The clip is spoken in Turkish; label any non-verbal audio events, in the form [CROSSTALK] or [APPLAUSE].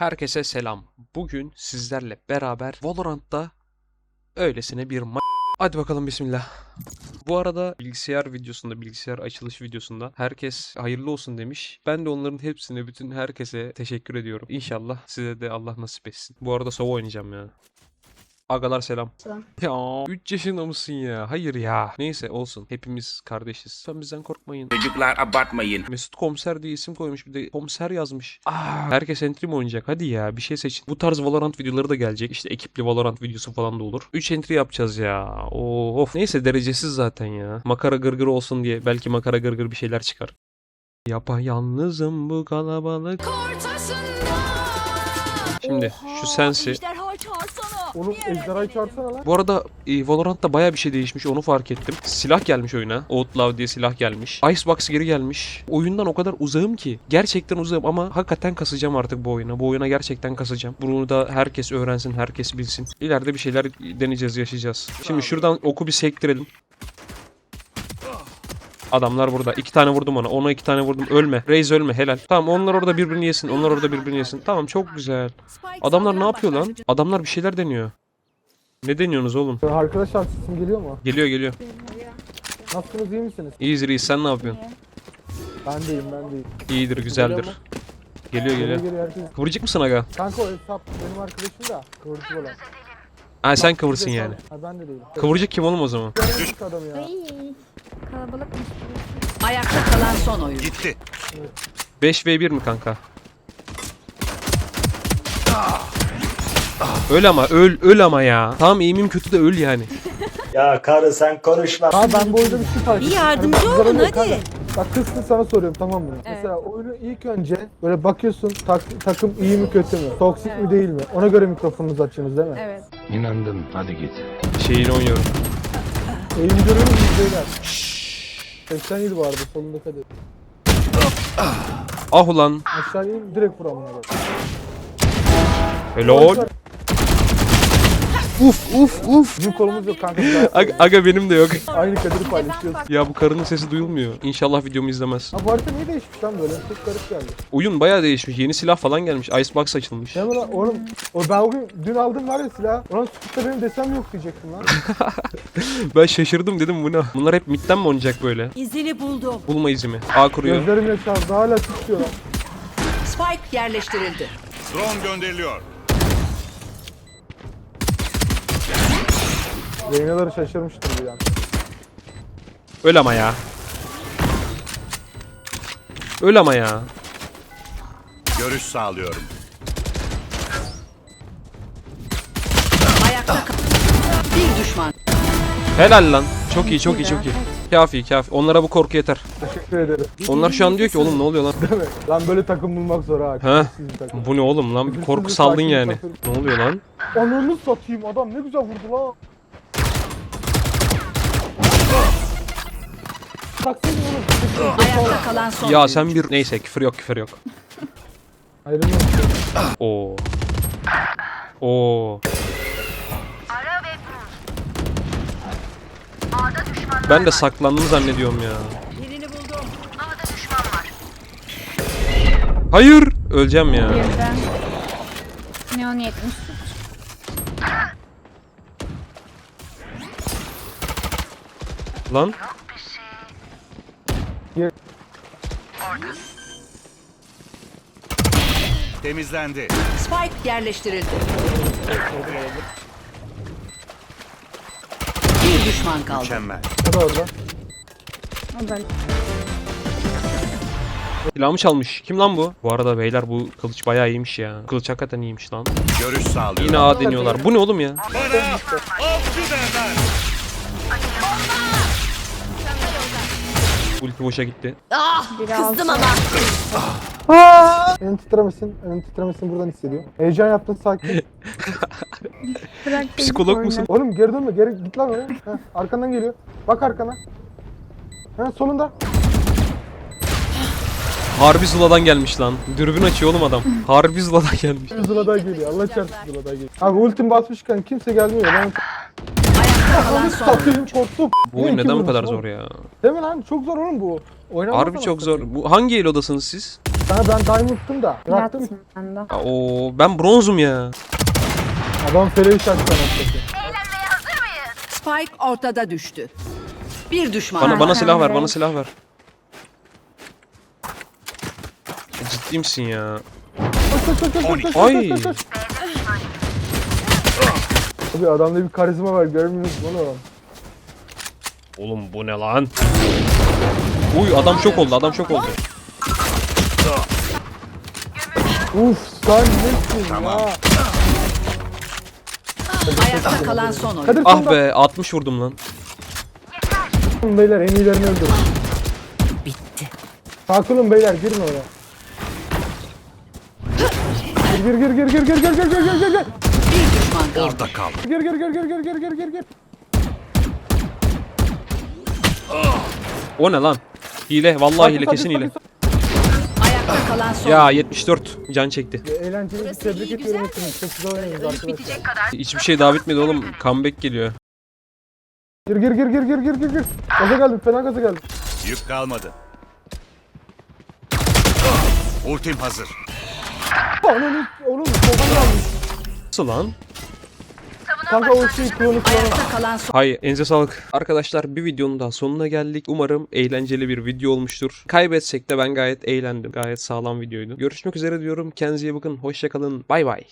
Herkese selam. Bugün sizlerle beraber Valorant'ta öylesine bir ma- Hadi bakalım bismillah. Bu arada bilgisayar videosunda, bilgisayar açılış videosunda herkes hayırlı olsun demiş. Ben de onların hepsine, bütün herkese teşekkür ediyorum. İnşallah size de Allah nasip etsin. Bu arada Sova oynayacağım ya. Agalar selam. Selam. [LAUGHS] Ya 3 yaşında mısın ya? Hayır ya. Neyse olsun. Hepimiz kardeşiz. Sen bizden korkmayın. Çocuklar abartmayın. Mesut komiser diye isim koymuş bir de komiser yazmış. Aa, herkes entry mi oynayacak? Hadi ya bir şey seçin. Bu tarz Valorant videoları da gelecek. İşte ekipli Valorant videosu falan da olur. 3 entry yapacağız ya. Oo, of. Neyse derecesiz zaten ya. Makara gırgır olsun diye belki makara gırgır bir şeyler çıkar. Yapayalnızım bu kalabalık. Şimdi şu sensi. Oğlum ejderhayı çağırsana lan. Bu arada e, Valorant'ta baya bir şey değişmiş onu fark ettim. Silah gelmiş oyuna. Outlaw diye silah gelmiş. Icebox geri gelmiş. Oyundan o kadar uzağım ki. Gerçekten uzağım ama hakikaten kasacağım artık bu oyuna. Bu oyuna gerçekten kasacağım. Bunu da herkes öğrensin, herkes bilsin. İleride bir şeyler deneyeceğiz, yaşayacağız. Şimdi şuradan oku bir sektirelim. Adamlar burada. İki tane vurdum ona. Ona iki tane vurdum. Ölme. Reis ölme. Helal. Tamam onlar orada birbirini yesin. Onlar orada birbirini yesin. Tamam çok güzel. Adamlar ne yapıyor lan? Adamlar bir şeyler deniyor. Ne deniyorsunuz oğlum? Ee, Arkadaşlar sesim geliyor mu? Geliyor geliyor. Nasılsınız iyi misiniz? İyiyiz reis sen ne yapıyorsun? Ben deyim ben deyim. İyidir güzeldir. Geliyor geliyor. Geliyor herkes. Kıvırcık mısın aga? Kanka o hesap benim arkadaşım da kıvırcık olan. Ha sen kıvırsın yani. Ha ben de değilim. Kıvırcık kim oğlum o zaman? Kıvırcık adam ya. Kalabalıkmış. Ayakta kalan son oyun. Gitti. 5v1 mi kanka? Öl ama öl öl ama ya. Tamam eğimim kötü de öl yani. [LAUGHS] Ya karı sen konuşma. Ha ben bu oyunda bir şey fark ettim. yardımcı Hani kızlar olun, hadi. kanka. Bak kız sana soruyorum tamam mı? Evet. Mesela oyunu ilk önce böyle bakıyorsun tak- takım iyi mi kötü mü? Toksik mi değil mi? Ona göre mikrofonunuzu açıyorsunuz değil mi? Evet. İnandım. Hadi git. Şeyini oynuyorum. Eğimi görüyor musunuz beyler? 87 bu arada solunda kadar. Ah ulan. Aşağı in direkt vur amına bak. Helal. Uf uf uf. Bizim kolumuz yok kanka. Aga, aga benim de yok. Aynı kaderi paylaşıyoruz. Ya bu karının sesi duyulmuyor. İnşallah videomu izlemez. Ha bu harita niye değişmiş lan böyle? Çok garip geldi. Oyun bayağı değişmiş. Yeni silah falan gelmiş. Icebox açılmış. Ne mi lan? Oğlum o ben o gün dün aldım var ya silah. Ulan Scoot'ta benim desem yok diyecektim lan. [LAUGHS] Ben şaşırdım dedim bu ne? Bunlar hep midden mi oynayacak böyle? İzini buldum. Bulma izimi. A kuruyor. Gözlerim yaşardı hala lan. Spike yerleştirildi. Drone gönderiliyor. Reynaları şaşırmıştım bir an. Öl ama ya. Öl ama ya. Görüş sağlıyorum. Ayakta kal. Bir düşman. Helal lan. Çok iyi çok iyi çok iyi. Kafi kafi. Onlara bu korku yeter. Teşekkür ederim. Onlar şu an diyor ki oğlum ne oluyor lan? Değil mi? Lan böyle takım bulmak zor ha. Takım. Bu ne oğlum lan? Bir korku saldın yani. Ne oluyor lan? Ananı satayım adam ne güzel vurdu lan. Taksaydın oğlum. Ayakta kalan son Ya sen bir... Neyse küfür yok küfür yok. Ayrılmıyorum. Oo. Oo. Ben de saklandım zannediyorum ya. Birini buldum. Hayır! Öleceğim ya. Birden. Neon 70. Lan. Temizlendi. Spike yerleştirildi. Bir düşman kaldı. Mükemmel. O da orada. O da. Silahımı çalmış. Kim lan bu? Bu arada beyler bu kılıç bayağı iyiymiş ya. Kılıç hakikaten iyiymiş lan. Görüş sağlıyorum. Yine A deniyorlar. Bu ne oğlum ya? Bana avcı derler. Ulti boşa gitti. Biri Kızdım ama. Elin titremesin, elin titremesin buradan hissediyor. Heyecan yaptın sakin. [LAUGHS] Bırak Psikolog musun? Oğlum geri dönme, geri git lan oraya. Heh, arkandan geliyor. Bak arkana. Ha solunda. Harbi Zula'dan gelmiş lan. Dürbün açıyor oğlum adam. [LAUGHS] Harbi Zula'dan gelmiş. Zuladay geliyor. Allah çarpsın Zuladay geliyor. Abi ultim basmışken kimse gelmiyor. Ben Satayım korktum. Bu oyun neden bu kadar zor ya? Değil mi lan? Çok zor oğlum bu. Oynamasana Harbi çok zor. Bu hangi el odasınız siz? Sana ben diamond'tım da. Bıraktım. Ben de. Oo ben bronzum ya. Adam feleği şaştı. Spike ortada düştü. Bir düşman Bana bana silah ver, bana silah ver. Ciddi misin ya? Koş koş koş koş koş koş Ay. koş koş. Abi adamda bir karizma var görmüyorsunuz oğlum. Oğlum bu ne lan? Uy adam şok oldu, adam şok oldu. Uf sen nesin Tamam. ya? Ayakta kalan son oyun. Kadir Ah be 60 vurdum lan. Beyler en iyilerini öldürün. Bitti. Sakin olun beyler girin oraya. Gir gir gir gir gir gir gir gir gir gir gir kaldı. Orada kal. gir gir gir gir gir gir gir gir gir O ne lan? Hile, vallahi Sakin, hile, sakin, kesin sakin, hile. Ayakta kalan son Ya 74 can çekti. Eğlenceli bir tebrik ediyorum hepiniz. Çok güzel oynadınız arkadaşlar. Hiçbir şey daha bitmedi oğlum. Comeback geliyor. Gir gir gir gir gir gir gir gir. Gaza geldim fena gaza geldim. Yük kalmadı. Ultim hazır. Ananı oğlum soldan gelmiş. Nasıl lan? Kanka klonu klonu. Ayakta kalan son Hay elinize sağlık. Arkadaşlar bir videonun daha sonuna geldik. Umarım eğlenceli bir video olmuştur. Kaybetsek de ben gayet eğlendim. Gayet sağlam videoydu. Görüşmek üzere diyorum. Kendinize iyi bakın. Hoşçakalın. Bay bay.